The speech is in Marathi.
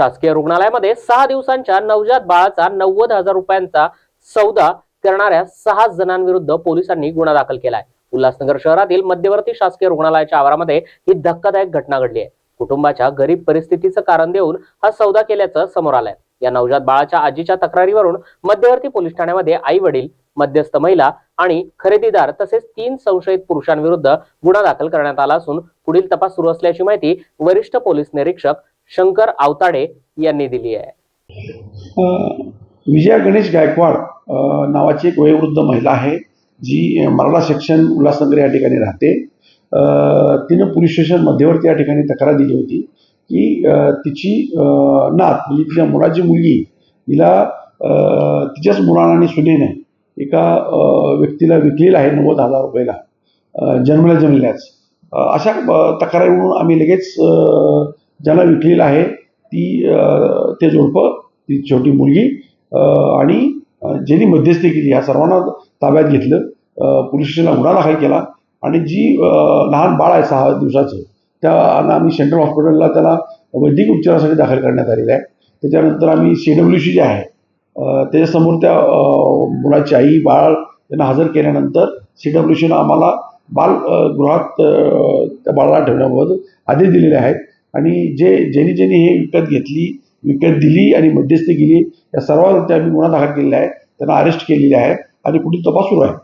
शासकीय रुग्णालयामध्ये सहा दिवसांच्या नवजात बाळाचा नव्वद हजार रुपयांचा सौदा करणाऱ्या सहा जणांविरुद्ध पोलिसांनी गुन्हा दाखल केलाय. उल्हासनगर शहरातील मध्यवर्ती शासकीय रुग्णालयाच्या आवारामध्ये ही धक्कादायक घटना घडली आहे. कुटुंबाच्या गरीब परिस्थितीचं कारण देऊन हा सौदा केल्याचं समोर आलंय. या नवजात बाळाच्या आजीच्या तक्रारीवरून मध्यवर्ती पोलीस ठाण्यामध्ये आई वडील मध्यस्थ महिला आणि खरेदीदार तसेच तीन संशयित पुरुषांविरुद्ध गुन्हा दाखल करण्यात आला असून पुढील तपास सुरू असल्याची माहिती वरिष्ठ पोलीस निरीक्षक शंकर आवताडे यांनी दिली आहे. विजया गणेश गायकवाड नावाची एक वयोवृद्ध महिला आहे जी मराठा सेक्शन उल्हासनगर या ठिकाणी राहते. तिनं पोलीस स्टेशन मध्यवर्ती या ठिकाणी तक्रार दिली होती की तिची नात म्हणजे तिच्या मुलाची मुलगी तिला तिच्याच मुलानं आणि सुनेने एका व्यक्तीला विकलेलं आहे नव्वद हजार रुपयाला जन्मल्या जन्मल्याच. अशा तक्रारीवरून आम्ही लगेच ज्याला विकलेलं आहे ती ते जोडपं ती छोटी मुलगी आणि ज्यांनी मध्यस्थी केली ह्या सर्वांना ताब्यात घेतलं. पोलीस स्टेशनला गुन्हा दाखल केला आणि जी लहान बाळ आहे सहा दिवसाचं त्याला आम्ही सेंट्रल हॉस्पिटलला त्याला वैद्यकीय उपचारासाठी दाखल करण्यात आलेलं आहे. त्याच्यानंतर आम्ही सी डब्ल्यू सी जे आहे त्याच्यासमोर त्या मुलाची आई बाळ यांना हजर केल्यानंतर सी डब्ल्यू सीनं आम्हाला बाल गृहात त्या बाळाला ठेवण्याबाबत आदेश दिलेले आहेत. आणि जे ज्यांनी ज्यांनी हे विकत घेतली विकत दिली आणि मध्यस्थी केली या सर्वांवरती आम्ही गुन्हा दाखल केलेला आहे. त्यांना अरेस्ट केलेले आहे आणि पुढील तपास सुरू आहे.